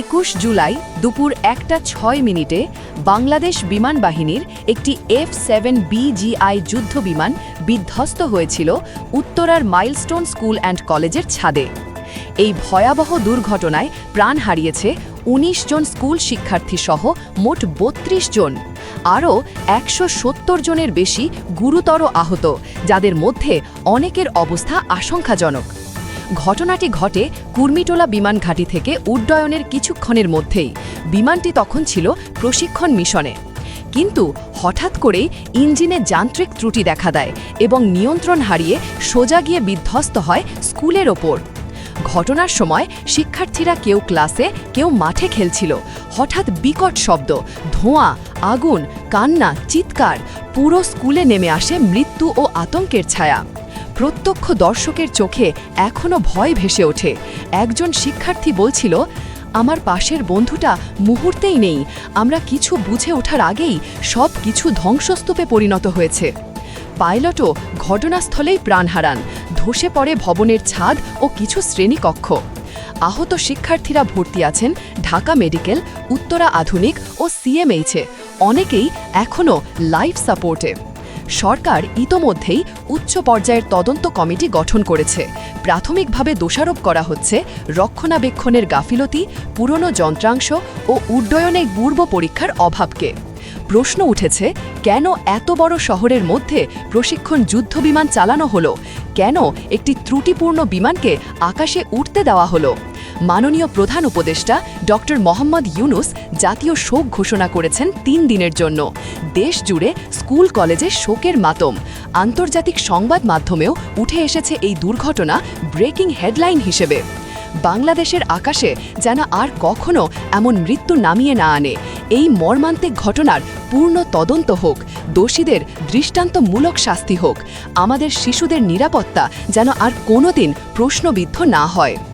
একুশ জুলাই দুপুর একটা ছয় মিনিটে বাংলাদেশ বিমান বাহিনীর একটি এফ সেভেন বিজিআই যুদ্ধ বিমান বিধ্বস্ত হয়েছিল উত্তরার মাইলস্টোন স্কুল অ্যান্ড কলেজের ছাদে। এই ভয়াবহ দুর্ঘটনায় প্রাণ হারিয়েছে ১৯ জন স্কুল শিক্ষার্থী সহ মোট বত্রিশ জন। আরও একশো সত্তর জনের বেশি গুরুতর আহত, যাদের মধ্যে অনেকের অবস্থা আশঙ্কাজনক। ঘটনাটি ঘটে কুর্মিটোলা বিমান ঘাঁটি থেকে উড্ডয়নের কিছুক্ষণের মধ্যেই। বিমানটি তখন ছিল প্রশিক্ষণ মিশনে। কিন্তু হঠাৎ করেই ইঞ্জিনে যান্ত্রিক ত্রুটি দেখা দেয় এবং নিয়ন্ত্রণ হারিয়ে সোজা গিয়ে বিধ্বস্ত হয় স্কুলের ওপর। ঘটনার সময় শিক্ষার্থীরা কেউ ক্লাসে, কেউ মাঠে খেলছিল। হঠাৎ বিকট শব্দ, ধোঁয়া, আগুন, কান্না, চিৎকার, পুরো স্কুলে নেমে আসে মৃত্যু ও আতঙ্কের ছায়া। প্রত্যক্ষ দর্শকের চোখে এখনও ভয় ভেসে ওঠে। একজন শিক্ষার্থী বলছিল, আমার পাশের বন্ধুটা মুহূর্তেই নেই। আমরা কিছু বুঝে ওঠার আগেই সব কিছু ধ্বংসস্তূপে পরিণত হয়েছে। পাইলটও ঘটনাস্থলেই প্রাণ হারান। ধসে পড়ে ভবনের ছাদ ও কিছু শ্রেণীকক্ষ। আহত শিক্ষার্থীরা ভর্তি আছেন ঢাকা মেডিকেল, উত্তরা আধুনিক ও সিএমএইচে অনেকেই এখনও লাইফ সাপোর্টে। সরকার ইতোমধ্যেই উচ্চ পর্যায়ের তদন্ত কমিটি গঠন করেছে। প্রাথমিকভাবে দোষারোপ করা হচ্ছে রক্ষণাবেক্ষণের গাফিলতি, পুরনো যন্ত্রাংশ ও উড্ডয়নে পূর্ব পরীক্ষার অভাবকে। প্রশ্ন উঠেছে, কেন এত বড় শহরের মধ্যে প্রশিক্ষণ যুদ্ধ বিমান চালানো হলো? কেন একটি ত্রুটিপূর্ণ বিমানকে আকাশে উঠতে দেওয়া হলো? মাননীয় প্রধান উপদেষ্টা ডক্টর মোহাম্মদ ইউনুস জাতীয় শোক ঘোষণা করেছেন তিন দিনের জন্য। দেশ জুড়ে স্কুল কলেজে শোকের মাতম। আন্তর্জাতিক সংবাদ মাধ্যমেও উঠে এসেছে এই দুর্ঘটনা ব্রেকিং হেডলাইন হিসেবে। বাংলাদেশের আকাশে যেন আর কখনো এমন মৃত্যু নামিয়ে না আনে। এই মর্মান্তিক ঘটনার পূর্ণ তদন্ত হোক, দোষীদের দৃষ্টান্তমূলক শাস্তি হোক, আমাদের শিশুদের নিরাপত্তা যেন আর কোনোদিন প্রশ্নবিদ্ধ না হয়।